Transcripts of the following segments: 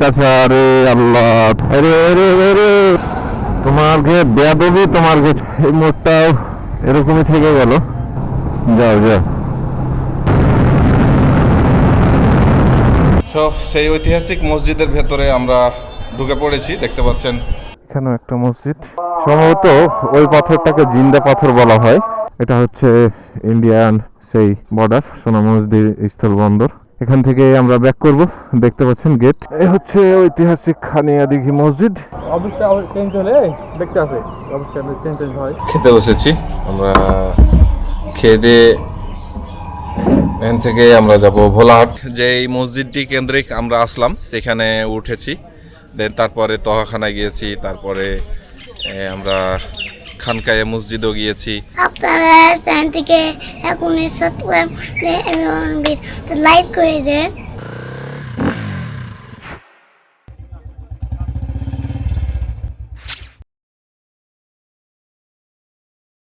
রে আল্লাহ। আরে আরে আরে তোমার ঘে বেয়াদবি তোমার ঘে এই মোড়টাও এরকমই থেকে গেল। যাও যাও। সো সেই ঐতিহাসিক মসজিদের ভেতরে আমরা ঢুকে পড়েছি দেখতে পাচ্ছেন। এখানেও একটা মসজিদ। সম্ভবত ওই পাথরটাকে জিন্দা পাথর বলা হয়। এটা হচ্ছে ইন্ডিয়ান সেই বর্ডার সোনামসজিদ স্থল বন্দর এখান থেকে আমরা ব্যাক করব। দেখতে পাচ্ছেন গেট এই হচ্ছে ঐতিহাসিক খানিয়া দিঘি মসজিদ। অফিসটা চেঞ্জ হলে দেখতে আছে অফিসটা চেঞ্জ চেঞ্জ হয়। খেতে বসেছি। আমরা খেয়ে দিয়ে এখান থেকে আমরা যাব ভোলাহাট। যে এই মসজিদটি কেন্দ্রিক আমরা আসলাম সেখানে উঠেছি। দেন তারপরে তহাখানা গিয়েছি। তারপরে আমরা খানকায়ে মসজিদও গিয়েছি। আপনারা চ্যানেল এখনই সাবস্ক্রাইব লাইক করে দেন।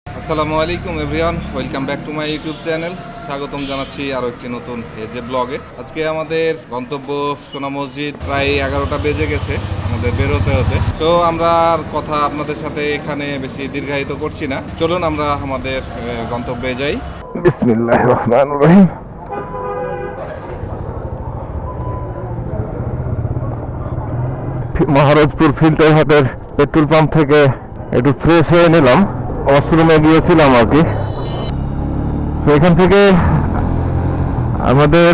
আসসালামু আলাইকুম everyone welcome back to my YouTube channel. স্বাগতম জানাচ্ছি আরও একটি নতুন এজে ব্লগে। আজকে আমাদের গন্তব্য সোনা মসজিদ প্রায় এগারোটা বেজে গেছে। আমাদের বেরোতে হতে। তো আমরা কথা আপনাদের সাথে এখানে বেশি দীর্ঘায়িত করছি না। চলুন আমরা আমাদের গন্তব্যে যাই। বিসমিল্লাহ রহমান রহিম। মহারাজপুর ফিল্টার হাটের পেট্রোল পাম্প থেকে একটু ফ্রেশ হয়ে নিলাম। ওয়াশরুমে গিয়েছিলাম আর কি। তো এখান থেকে আমাদের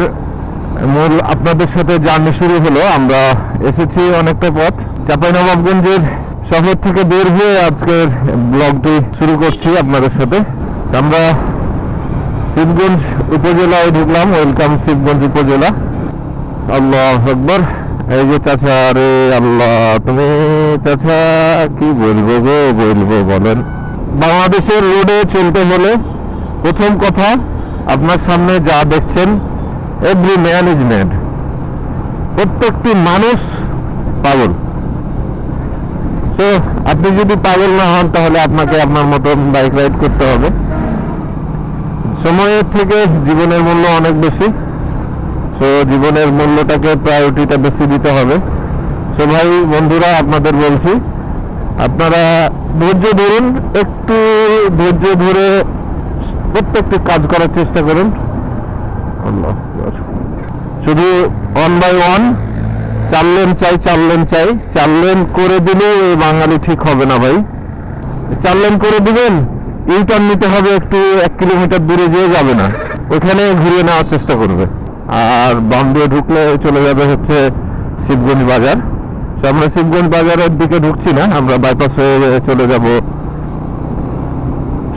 মূল আপনাদের সাথে জার্নি শুরু হলো। আমরা এসেছি অনেকটা পথ। চাঁপাইনবাবগঞ্জের শহর থেকে বের হয়ে আজকের ব্লগটি শুরু করছি আপনাদের সাথে। আমরা শিবগঞ্জ উপজেলায় ঢুকলাম। ওয়েলকাম শিবগঞ্জ উপজেলা। আল্লাহ আকবর। এই যে চাচা রে আল্লাহ, তুমি চাচা কি বলব গো, বলব বলেন। বাংলাদেশের রোডে চলতে হলে প্রথম কথা, আপনার সামনে যা দেখছেন এভরি ম্যান ইজ ম্যাড প্রত্যেকটি মানুষ পাগল। তো আপনি যদি পাগল না হন, তাহলে আপনাকে আপনার মতন বাইক রাইড করতে হবে। সময়ের থেকে জীবনের মূল্য অনেক বেশি। তো জীবনের মূল্যটাকে প্রায়োরিটিটা বেশি দিতে হবে। তো ভাই, বন্ধুরা, আপনাদের বলছি, আপনারা ধৈর্য ধরুন, একটু ধৈর্য ধরে প্রত্যেকটি কাজ করার চেষ্টা করুন। শুধু ওয়ান বাই ওয়ান চার লেন চাই চার লেন চাই। চার লেন করে দিলেও এই বাঙালি ঠিক হবে না ভাই। চার লেন করে দিবেন ইউটার্ন নিতে হবে একটু, এক কিলোমিটার দূরে যেয়ে যাবে না। ওখানে ঘুরিয়ে নেওয়ার চেষ্টা করবে। আর বাম দিয়ে ঢুকলে চলে যাবে হচ্ছে শিবগঞ্জ বাজার। আমরা শিবগঞ্জ বাজারের দিকে ঢুকছি না, আমরা বাইপাস হয়ে চলে যাব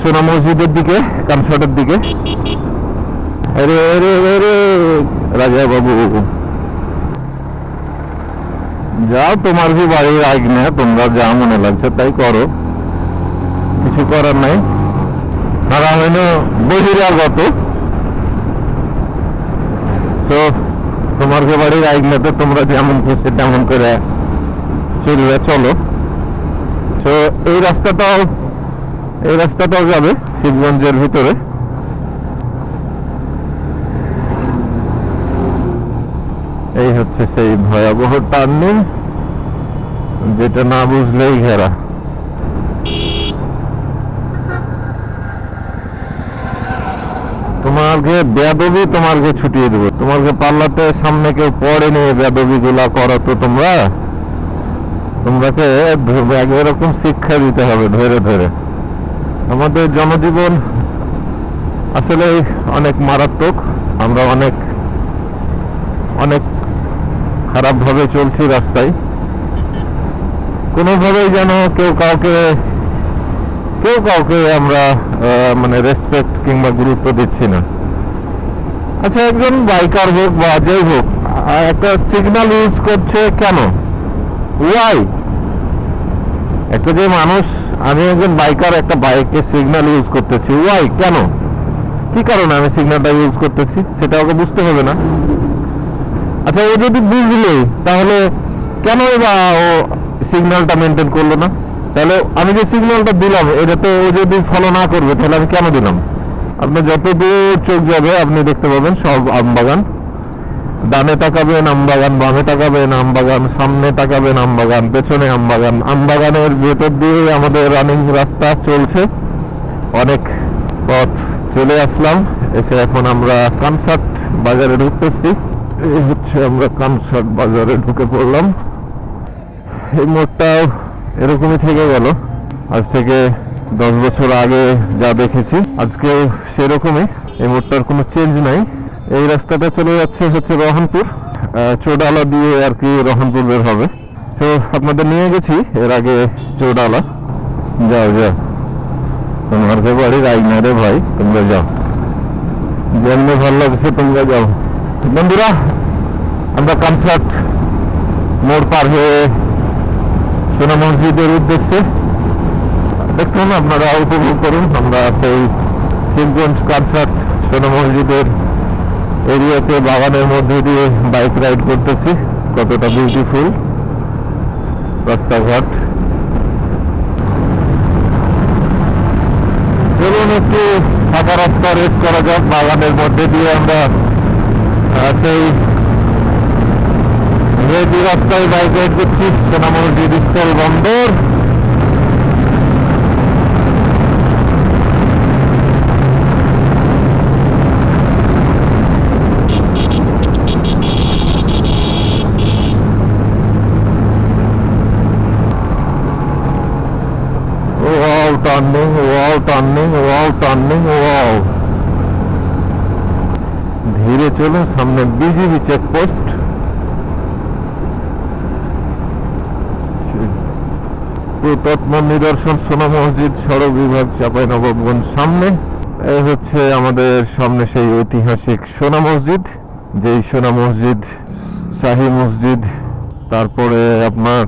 সোনা মসজিদের দিকে কানসার্টের দিকে। আরে আরে আরে রাজা বাবু। যাও তোমার কি বাড়ির আজ্ঞা তোমরা যা মনে লাগছে তাই করো। কিছু করার নাই। তারা হইল বহিরাগত। তো তোমার যে বাড়ির আইনতে তোমরা যেমন খুশি তেমন করে চলবে, চলো। তো এই রাস্তাটাও এই রাস্তাটাও যাবে শিবগঞ্জের ভিতরে। এই হচ্ছে সেই ভয়াবহ টার্নিং যেটা না বুঝলেই ঘেরা। তোমাকে বেদবি তোমাকে ছুটিয়ে দেবো। তোমাকে পাল্লাতে সামনে কেউ পড়েনি বেদবি গুলা করো তো তোমরা। তোমরাকে এরকম শিক্ষা দিতে হবে ধরে ধরে। আমাদের জনজীবন আসলে অনেক মারাত্মক। আমরা অনেক অনেক খারাপভাবে চলছি রাস্তায়। কোনোভাবেই যেন কেউ কাউকে কেউ কাউকে আমরা মানে রেসপেক্ট কিংবা গুরুত্ব দিচ্ছি না। আচ্ছা একজন বাইকার হোক বা যাই হোক একটা সিগনাল ইউজ করছে কেন? ওয়াই একটা যে মানুষ, আমি একজন বাইকার একটা বাইকে সিগনাল ইউজ করতেছি। ওয়াই কেন? কি কারণে আমি সিগনালটা ইউজ করতেছি? সেটা ওকে বুঝতে হবে না। আচ্ছা ও যদি বুঝলে, তাহলে কেন বা ও সিগন্যালটা মেনটেন করল না? তাহলে আমি যে সিগন্যালটা দিলাম এটা তো ও যদি ফলো না করবে, তাহলে আমি কেন দিলাম? আপনার যত দূর চোখ যাবে, আপনি দেখতে পাবেন সব আম বাগান। ডানে তাকাবেন আমবাগান বামে তাকাবেন আমবাগান সামনে তাকাবেন আমবাগান পেছনে আমবাগান আমবাগানের ভেতর দিয়ে আমাদের রানিং রাস্তা চলছে। অনেক পথ চলে আসলাম, এসে এখন আমরা কনসার্ট বাজারে ঢুকতেছি। এই হচ্ছে আমরা কনসার্ট বাজারে ঢুকে পড়লাম। এই মোড়টাও এরকমই থেকে গেল। আজ থেকে দশ বছর আগে যা দেখেছি, আজকেও সেরকমই। এই মোড়টার কোনো চেঞ্জ নাই। এই রাস্তাটা চলে যাচ্ছে হচ্ছে রহনপুর। চোডালা দিয়ে আর কি রহনপুর বের হবে। তো আপনাদের নিয়ে গেছি, এর আগে চোডালা। যাও যাও। তোমার তো বাড়ি রাইনা রে ভাই, তোমরা যাও। যেমনি ভালো লাগছে, তোমরা যাও। বন্ধুরা, আমরা কনসার্ট মোড় পার হয়ে সোনা মসজিদের উদ্দেশ্যে দেখুন আপনারা উপভোগ করুন, আমরা সেই শিবগঞ্জ কনসার্ট সোনা মসজিদের এরিয়াতে বাগানের মধ্যে দিয়ে বাইক রাইড করতেছি, কতটা বিউটিফুল রাস্তাঘাট। চলুন একটু ফাঁকা রাস্তা রেস করা যাক, বাগানের মধ্যে দিয়ে আমরা সেই রেডি রাস্তায় বাইক রাইড করছি সোনা ডিজিটাল বন্দর Wow, turning, wow, turning, wow, turning, wow. ধীরে চলুন সামনে বিজিবি চেকপোস্ট নিদর্শন সোনা মসজিদ, সড়ক বিভাগ চাপাই নবাবগঞ্জ সামনে। এই হচ্ছে আমাদের সামনে সেই ঐতিহাসিক সোনা মসজিদ। যেই সোনা মসজিদ, শাহী মসজিদ, তারপরে আপনার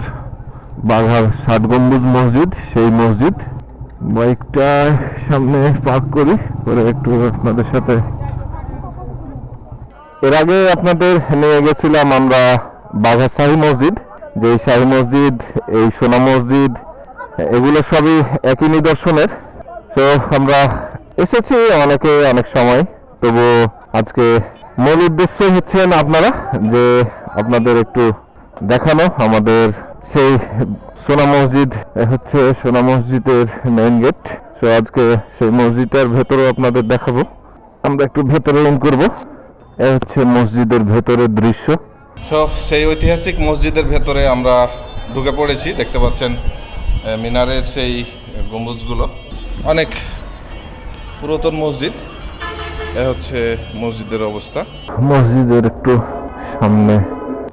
বাঘার ষাট গম্বুজ মসজিদ, সেই মসজিদ। বাইকটা সামনে পার্ক করি করে একটু আপনাদের সাথে। এর আগে আপনাদের নিয়ে গেছিলাম আমরা বাঘা শাহী মসজিদ। যে শাহী মসজিদ, এই সোনা মসজিদ এগুলো সবই একই নিদর্শনের। তো আমরা এসেছি অনেকে অনেক সময় তবু আজকে মূল উদ্দেশ্য হচ্ছেন আপনারা যে আপনাদের একটু দেখানো আমাদের সেই সোনা মসজিদ হচ্ছে সোনা মসজিদের মেইন গেট তো আজকে সেই মসজিদের ভেতরেও আপনাদের দেখাবো। আমরা একটু ভেতরে ইন করব। এ হচ্ছে মসজিদের ভেতরের দৃশ্য। সো, সেই ঐতিহাসিক মসজিদের ভেতরে আমরা ঢুকে পড়েছি, দেখতে পাচ্ছেন মিনারের সেই গম্বুজগুলো। অনেক পুরাতন মসজিদ। এ হচ্ছে মসজিদের অবস্থা। মসজিদের একটু সামনে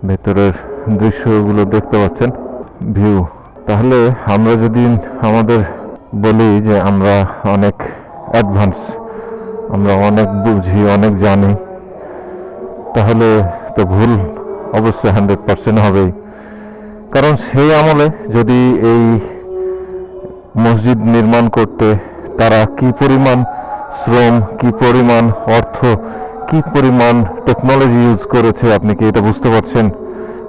ভেতরের দৃশ্যগুলো দেখতে পাচ্ছেন। ভিউ। তাহলে আমরা যদি আমাদের বলি যে আমরা অনেক অ্যাডভান্স, আমরা অনেক বুঝি, অনেক জানি, তাহলে তো ভুল অবশ্যই হান্ড্রেড পার্সেন্ট হবেই। কারণ সেই আমলে যদি এই মসজিদ নির্মাণ করতে তারা কি পরিমাণ শ্রম, কি পরিমাণ অর্থ, কি পরিমাণ টেকনোলজি ইউজ করেছে আপনি কি এটা বুঝতে পারছেন?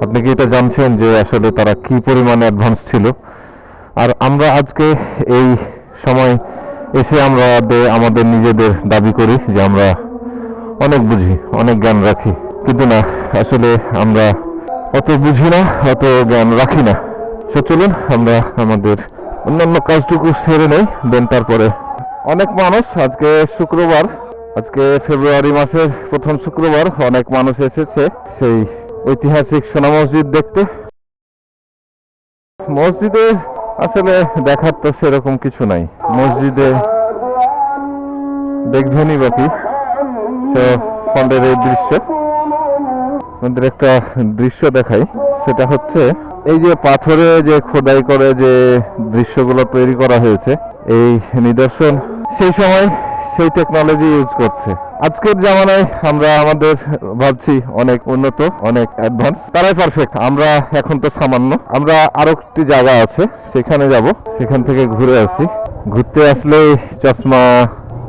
আপনি কি এটা জানছেন যে আসলে তারা কি পরিমাণ অ্যাডভান্স ছিল? আর আমরা আজকে এই সময় এসে আমরা আমাদের নিজেদের দাবি করি যে আমরা অনেক বুঝি, অনেক জ্ঞান রাখি। কিন্তু না, আসলে আমরা অত বুঝি না, অত জ্ঞান রাখি না। সো চলুন, আমরা আমাদের অন্যান্য কাজটুকু সেরে নেই, দেন তারপরে। অনেক মানুষ আজকে শুক্রবার, আজকে ফেব্রুয়ারি মাসের প্রথম শুক্রবার অনেক মানুষ এসেছে সেই ঐতিহাসিক সোনা মসজিদ দেখতে। মসজিদে আসলে দেখার তো সেরকম কিছু নাই। মসজিদে দেখবেনই বাকি ফন্ডের এই দৃশ্য। আমাদের একটা দৃশ্য দেখাই। সেটা হচ্ছে এই যে পাথরে যে খোদাই করে যে দৃশ্যগুলো তৈরি করা হয়েছে, এই নিদর্শন সেই সময় সেই টেকনোলজি ইউজ করছে। আজকের জামানায় আমরা আমাদের ভাবছি অনেক উন্নত, অনেক অ্যাডভান্স তারাই পারফেক্ট আমরা এখন তো সামান্য। আমরা আরও একটি জায়গা আছে, সেখানে যাব। সেখান থেকে ঘুরে আসি। ঘুরতে আসলে চশমা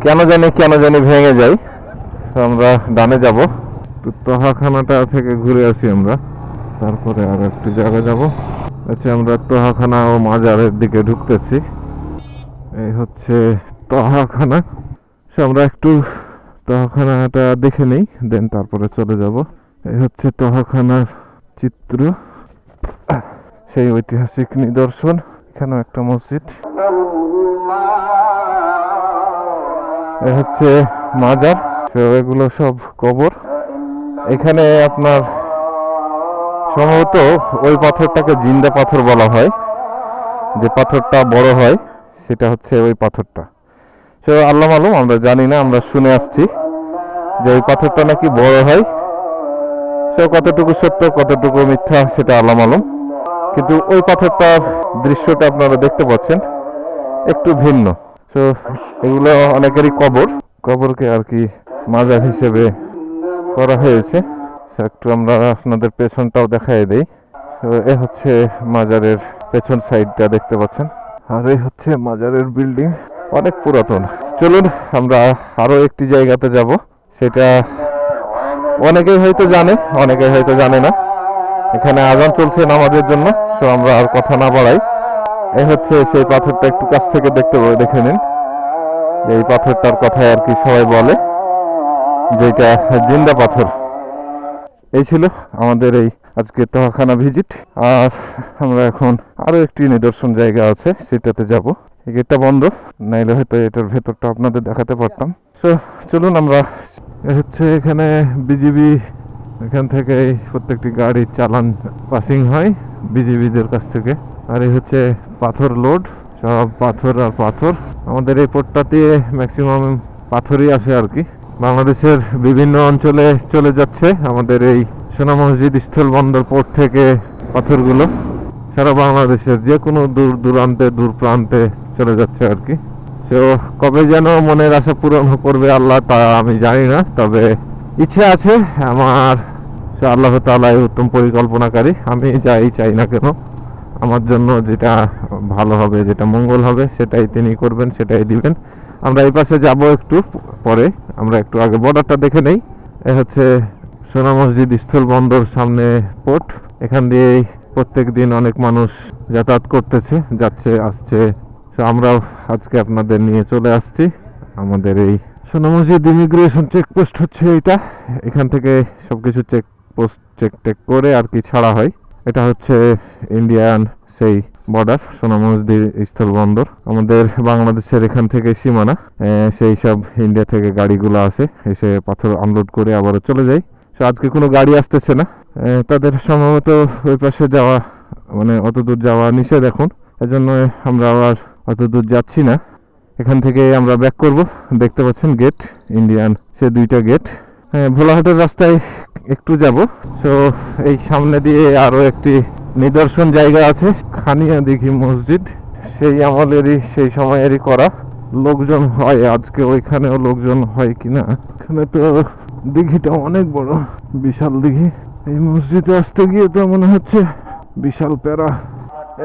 কেন জানি কেন জানি ভেঙে যায়। আমরা ডানে যাব। তো তোহাখানাটা থেকে ঘুরে আসি আমরা। তারপরে আর একটু জায়গা যাব। আচ্ছা আমরা তোহাখানা ও মাজারের দিকে ঢুকতেছি। এই হচ্ছে তোহাখানা। সো আমরা একটু তোহাখানাটা দেখে নেই, দেন তারপরে চলে যাব। এই হচ্ছে তহাখানার চিত্র। সেই ঐতিহাসিক নিদর্শন, এখানেও একটা মসজিদ। এ হচ্ছে মাজার। এগুলো সব কবর। এখানে আপনার সম্ভবত ওই পাথরটাকে জিন্দা পাথর বলা হয়। যে পাথরটা বড় হয়, সেটা হচ্ছে ওই পাথরটা। সে, আল্লাহ মালুম, আমরা জানি না, আমরা শুনে আসছি যে ওই পাথরটা নাকি বড় হয়। সে, কতটুকু সত্য, কতটুকু মিথ্যা, সেটা আল্লাহ মালুম। কিন্তু ওই পাথরটার দৃশ্যটা আপনারা দেখতে পাচ্ছেন, একটু ভিন্ন। তো এগুলো অনেকেরই কবর। কবরকে আর কি মাজার হিসেবে করা হয়েছে। একটু আমরা আপনাদের পেছনটাও দেখাই দেই। এ হচ্ছে মাজারের পেছন সাইডটা দেখতে পাচ্ছেন। আর এই হচ্ছে মাজারের বিল্ডিং, অনেক পুরাতন। চলুন, আমরা আরও একটি জায়গাতে যাব। সেটা অনেকেই হয়তো জানে, অনেকেই হয়তো জানে না। এখানে আজান চলছে নামাজের জন্য সো আমরা আর কথা না বাড়াই। এই হচ্ছে সেই পাথরটা একটু কাছ থেকে দেখতে, দেখে নিন। এই পাথরটার কথাই আর কি সবাই বলে। যেটা জিন্দা পাথর। এই ছিল আমাদের এই আজকে তহাখানা ভিজিট। আর আমরা এখন আরও একটি নিদর্শন জায়গা আছে, সেটাতে যাব। এই গেটটা বন্ধ, নাইলে হয়তো এটার ভেতরটা আপনাদের দেখাতে পারতাম। সো চলুন আমরা হচ্ছে এখানে বিজিবি এখান থেকে প্রত্যেকটি গাড়ির চালান পাসিং হয় বিজিবিদের কাছ থেকে। আর এই হচ্ছে পাথর লোড, সব পাথর আর পাথর। আমাদের এই পোর্টটাতে ম্যাক্সিমাম পাথরই আসে আর কি। বাংলাদেশের বিভিন্ন অঞ্চলে চলে যাচ্ছে আমাদের এই সোনা মসজিদ স্থল বন্দর পোর্ট থেকে পাথরগুলো। সারা বাংলাদেশের যে কোনো দূর দূরান্তে, দূর প্রান্তে চলে যাচ্ছে আর কি। তো কবে যেন মনের আশা পূরণ করবে আল্লাহ তা আমি জানি না, তবে ইচ্ছে আছে আমার। আল্লাহ তালাই উত্তম পরিকল্পনাকারী, আমি যাই, চাই না কেন। আমার জন্য যেটা ভালো হবে, যেটা মঙ্গল হবে, সেটাই তিনি করবেন, সেটাই দিবেন। আমরা এই পাশে যাব একটু পরে। আমরা একটু আগে বর্ডারটা দেখে নেই। এ হচ্ছে সোনা মসজিদ স্থল বন্দর সামনে পোর্ট এখান দিয়েই প্রত্যেক দিন অনেক মানুষ যাতায়াত করতেছে, যাচ্ছে, আসছে। আমরাও আজকে আপনাদের নিয়ে চলে আসছি। আমাদের এই সোনা মসজিদ ইমিগ্রেশন চেকপোস্ট হচ্ছে এটা। এখান থেকে সবকিছু চেক পোস্ট চেক টেক করে আর কি ছাড়া হয়। এটা হচ্ছে ইন্ডিয়ান সেই বর্ডার স্থল বন্দর। আমাদের বাংলাদেশের এখান থেকে সীমানা সেই সব ইন্ডিয়া থেকে গাড়িগুলো আসে, এসে পাথর আনলোড করে আবারও চলে যায়। তো আজকে কোনো গাড়ি আসতেছে না। তাদের সম্ভবত ওই পাশে যাওয়া মানে অত দূর যাওয়া নিষেধ এখন। এজন্য আমরা আবার অত দূর যাচ্ছি না। এখান থেকে আমরা ব্যাক করব। দেখতে পাচ্ছেন গেট ইন্ডিয়ান সে দুইটা গেট হ্যাঁ ভোলাহাটের রাস্তায় একটু যাব। তো এই সামনে দিয়ে আরও একটি নিদর্শন জায়গা আছে, খানিয়া দিঘি মসজিদ। সেই আমলেরই, সেই সময়েরই করা। লোকজন হয়, আজকে ওইখানেও লোকজন হয় কিনা? এখানে তো দিঘিটা অনেক বড়, বিশাল দিঘি। এই মসজিদে আসতে গিয়ে তো মনে হচ্ছে বিশাল প্যারা।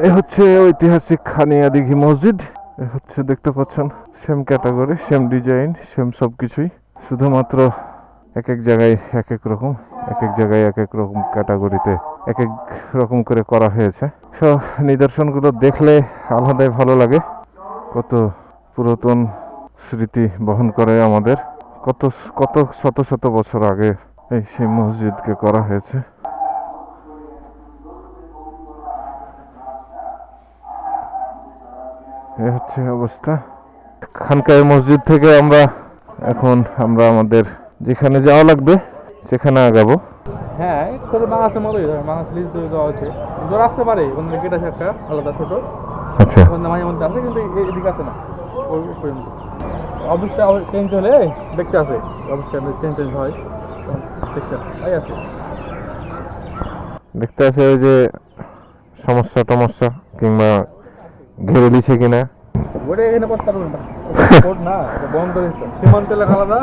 এই হচ্ছে ঐতিহাসিক খানিয়া দিঘি মসজিদ। এ হচ্ছে, দেখতে পাচ্ছেন same category same design same সব কিছুই শুধুমাত্র এক এক জায়গায় এক এক রকম এক এক জায়গায় এক এক রকম ক্যাটাগরিতে এক এক রকম করে করা হয়েছে। সো নিদর্শনগুলো দেখলে আলাদাই ভালো লাগে। কত পুরাতন স্মৃতি বহন করে আমাদের। কত কত শত শত বছর আগে এই সেই মসজিদকে করা হয়েছে। এ হচ্ছে অবস্থা। খানকায় মসজিদ থেকে আমরা, এখন আমরা আমাদের যেখানে যাওয়া লাগবে সেখানে আগাবো। হ্যাঁ তবে বাংলাদেশের মতোই ধর বাংলাদেশ লিজ তৈরি দেওয়া হয়েছে। জ্বর আসতে পারে ওখানে গেট আছে একটা আলাদা ছোট। আচ্ছা। ওখানে মাঝে মধ্যে আছে কিন্তু এদিকে আছে না। ওই পর্যন্ত। অফিসটা চেঞ্জ হলে দেখতে আসে। অফিসটা চেঞ্জ চেঞ্জ হয়। দেখতে তাই আছে। দেখতে আছে ওই যে সমস্যা টমস্যা কিংবা ঘিরে দিছে কিনা। ওটা এখানে করতে পারবেন না। বন্ধ হয়েছে সীমান্ত এলাকা আলাদা।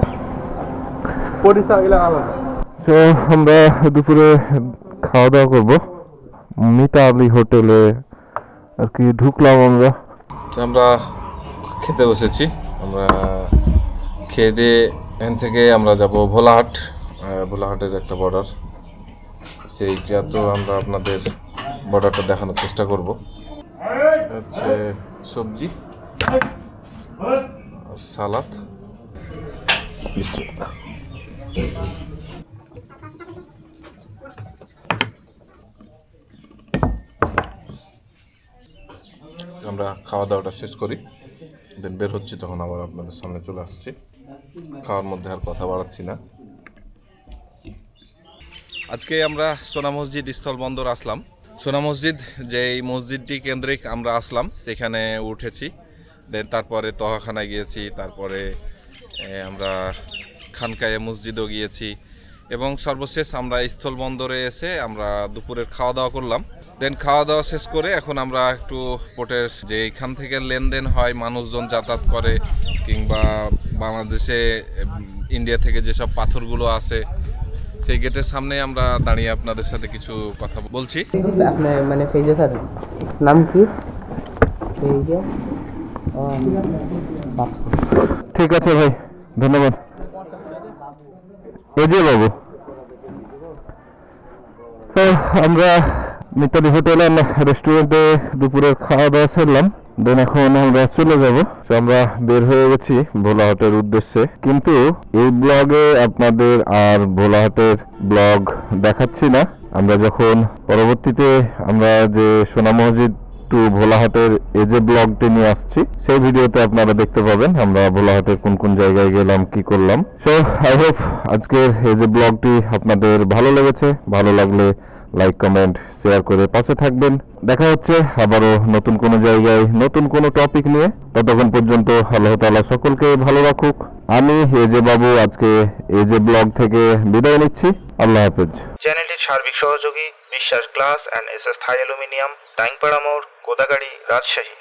তো আমরা দুপুরে খাওয়া দাওয়া করব। মিতা আলী হোটেলে আর কি ঢুকলাম আমরা। আমরা খেতে বসেছি। আমরা খেয়ে দিয়ে এখান থেকে আমরা যাব ভোলাহাট। ভোলাহাটের একটা বর্ডার সেইটা তো আমরা আপনাদের বর্ডারটা দেখানোর চেষ্টা করব। হচ্ছে সবজি আর সালাদ। বিসমিল্লাহ। আমরা খাওয়া দাওয়াটা শেষ করি। দেন বের হচ্ছি তখন আবার আপনাদের সামনে চলে আসছি। খাওয়ার মধ্যে আর কথা বাড়াচ্ছি না। আজকে আমরা সোনা মসজিদ স্থলবন্দর আসলাম। সোনা মসজিদ যে এই মসজিদটি কেন্দ্রিক আমরা আসলাম, সেখানে উঠেছি। দেন তারপরে তহাখানায় গিয়েছি, তারপরে আমরা খানকায়ে মসজিদও গিয়েছি এবং সর্বশেষ আমরা স্থল বন্দরে এসে আমরা দুপুরের খাওয়া দাওয়া করলাম। দেন খাওয়া দাওয়া শেষ করে এখন আমরা একটু পোর্টের যে এখান থেকে লেনদেন হয় মানুষজন যাতায়াত করে কিংবা বাংলাদেশে ইন্ডিয়া থেকে যেসব পাথরগুলো আসে সেই গেটের সামনে আমরা দাঁড়িয়ে আপনাদের সাথে কিছু কথা বলছি। আপনার মানে ফেজে স্যার নাম কি? ঠিক আছে ভাই ধন্যবাদ। যে বাবু তো আমরা মিতালি হোটেল রেস্টুরেন্টে দুপুরের খাওয়া দাওয়া সেরলাম। দেন এখন আমরা চলে যাব। আমরা বের হয়ে গেছি ভোলাহাটের উদ্দেশ্যে। কিন্তু এই ব্লগে আপনাদের আর ভোলাহাটের ব্লগ দেখাচ্ছি না। আমরা যখন পরবর্তীতে আমরা যে সোনা মসজিদ টু ভোলাহাটের এই যে ব্লগটি নিয়ে আসছি, সেই ভিডিওতে আপনারা দেখতে পাবেন আমরা ভোলাহাটের কোন কোন জায়গায় গেলাম, কি করলাম। সো আই হোপ আজকের এই যে ব্লগটি আপনাদের ভালো লেগেছে, ভালো লাগলে লাইক কমেন্ট শেয়ার করে পাশে থাকবেন। দেখা হচ্ছে আবারও নতুন কোনো জায়গায়, নতুন কোনো টপিক নিয়ে। ততক্ষণ পর্যন্ত আল্লাহ তাআলা সকলকে ভালো রাখুক। আমি যে বাবু, আজকে যে ব্লগ থেকে বিদায় নিচ্ছি। আল্লাহ হাফেজ। চ্যানেলটির সার্বিক সহযোগী, Biswas glass and S S Thai aluminium টাইংপাড়া মোড়। কোদাগাড়ি রাজশাহী।